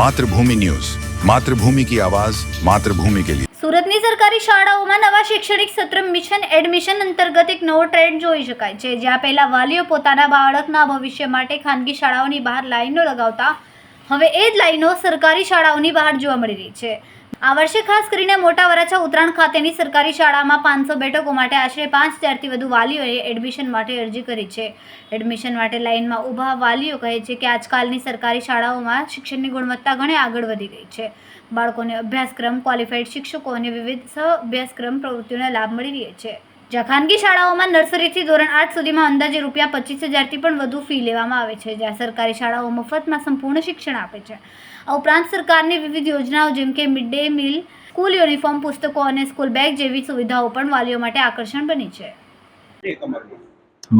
Mathrubhumi news. Mathrubhumi કી આવાજ, માતૃભૂમિ કે લીએ સુરતની સરકારી શાળાઓમાં નવા શૈક્ષણિક સત્ર મિશન એડમિશન અંતર્ગત એક નવો ટ્રેન્ડ જોઈ શકાય છે, જ્યાં પહેલા વાલીઓ પોતાના બાળકના ભવિષ્ય માટે ખાનગી શાળાઓની બહાર લાઈનો લગાવતા, હવે એ જ લાઈનો સરકારી શાળાઓની બહાર જોવા મળી રહી છે. આ વર્ષે ખાસ કરીને મોટા વરાછા ઉત્તરાયણ ખાતેની સરકારી શાળામાં પાંચસો બેઠકો માટે આશરે પાંચ હજારથી વધુ વાલીઓએ એડમિશન માટે અરજી કરી છે. એડમિશન માટે લાઇનમાં ઊભા વાલીઓ કહે છે કે આજકાલની સરકારી શાળાઓમાં શિક્ષણની ગુણવત્તા ઘણે આગળ વધી ગઈ છે. બાળકોને અભ્યાસક્રમ, ક્વોલિફાઈડ શિક્ષકો અને વિવિધ સહ અભ્યાસક્રમ પ્રવૃત્તિઓના લાભ મળી રહે છે. જ્યાં ખાનગી શાળાઓમાં નર્સરીથી ધોરણ આઠ સુધીમાં અંદાજે રૂપિયા પચીસ હજારથી પણ વધુ ફી લેવામાં આવે છે જ્યાં સરકારી શાળાઓ મફતમાં સંપૂર્ણ શિક્ષણ આપે છે. આ ઉપરાંત સરકારની વિવિધ યોજનાઓ જેમ કે mid day meal school uniform પુસ્તકો અને સ્કૂલ બેગ જેવી સુવિધાઓ પણ વાલીઓ માટે આકર્ષણ બની છે.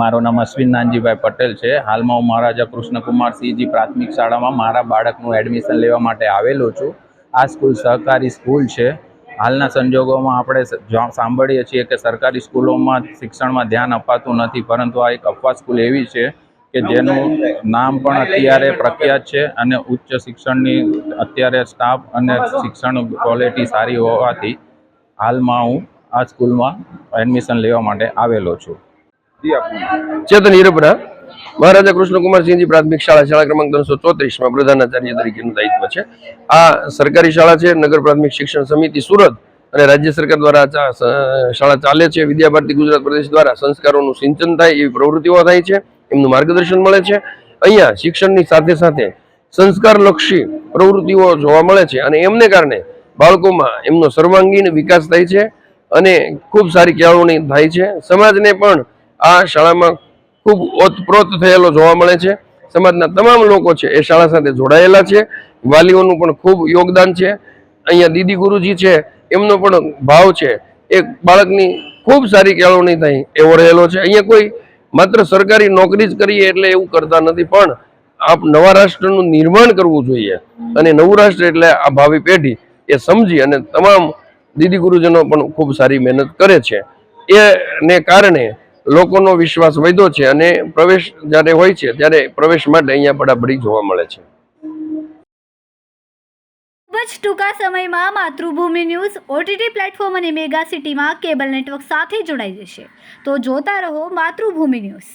મારું નામ અશ્વિન નાનજીભાઈ પટેલ છે. હાલમાં હું મહારાજા કૃષ્ણકુમાર સિંહજી પ્રાથમિક શાળામાં મારા બાળકનું એડમિશન લેવા માટે આવેલો છું. આ સ્કૂલ સહકારી સ્કૂલ છે. હાલના સંજોગોમાં આપણે સાંભળીએ છીએ કે સરકારી સ્કૂલોમાં શિક્ષણમાં ધ્યાન અપાતું નથી, પરંતુ આ એક અફવા સ્કૂલ એવી છે કે જેનું નામ પણ અત્યારે પ્રખ્યાત છે અને ઉચ્ચ શિક્ષણની અત્યારે સ્ટાફ અને શિક્ષણ ક્વોલિટી સારી હોવાથી હાલમાં હું આ સ્કૂલમાં એડમિશન લેવા માટે આવેલો છું. ચેતન હિરપરા મહારાજા કૃષ્ણકુમાર સિંહજી પ્રાથમિક શાળા શાળા ક્રમાંક ત્રણસો ચોત્રીસમાં પ્રધાનાચાર્ય તરીકેનું દાયિત્વ છે. આ સરકારી શાળા છે, નગર પ્રાથમિક શિક્ષણ સમિતિ સુરત અને રાજ્ય સરકાર દ્વારા શાળા ચાલે છે. વિદ્યા ભારતી ગુજરાત પ્રદેશ દ્વારા સંસ્કારોનું સિંચન થાય એવી પ્રવૃત્તિઓ થાય છે, એમનું માર્ગદર્શન મળે છે. અહીંયા શિક્ષણની સાથે સાથે સંસ્કારલક્ષી પ્રવૃત્તિઓ જોવા મળે છે અને એમને કારણે બાળકોમાં એમનો સર્વાંગીણ વિકાસ થાય છે અને ખૂબ સારી કેળવણી થાય છે. સમાજને પણ આ શાળામાં ખૂબ ઓતપ્રોત થયેલો જોવા મળે છે. સમાજના તમામ લોકો છે એ શાળા સાથે જોડાયેલા છે. વાલીઓનું પણ ખૂબ યોગદાન છે. અહીંયા દીદી ગુરુજી છે, એમનો પણ ભાવ છે, એ બાળકની ખૂબ સારી કેળવણી થઈ એવો રહેલો છે. અહીંયા કોઈ માત્ર સરકારી નોકરી જ કરીએ એટલે એવું કરતા નથી, પણ આપ નવા રાષ્ટ્રનું નિર્માણ કરવું જોઈએ અને નવું રાષ્ટ્ર એટલે આ ભાવિ પેઢી એ સમજી અને તમામ દીદી ગુરુજનો પણ ખૂબ સારી મહેનત કરે છે. એને કારણે લોકોનો વિશ્વાસ વધ્યો છે અને પ્રવેશ જ્યારે હોય છે ત્યારે પ્રવેશ માટે અહીંયા બડાબડી જોવા મળે છે. ખૂબ ટૂંકા સમયમાં માતૃભૂમિ ન્યૂઝ ઓટીટી પ્લેટફોર્મ અને મેગા સિટીમાં કેબલ નેટવર્ક સાથે જોડાઈ જશે. તો જોતા રહો માતૃભૂમિ ન્યૂઝ.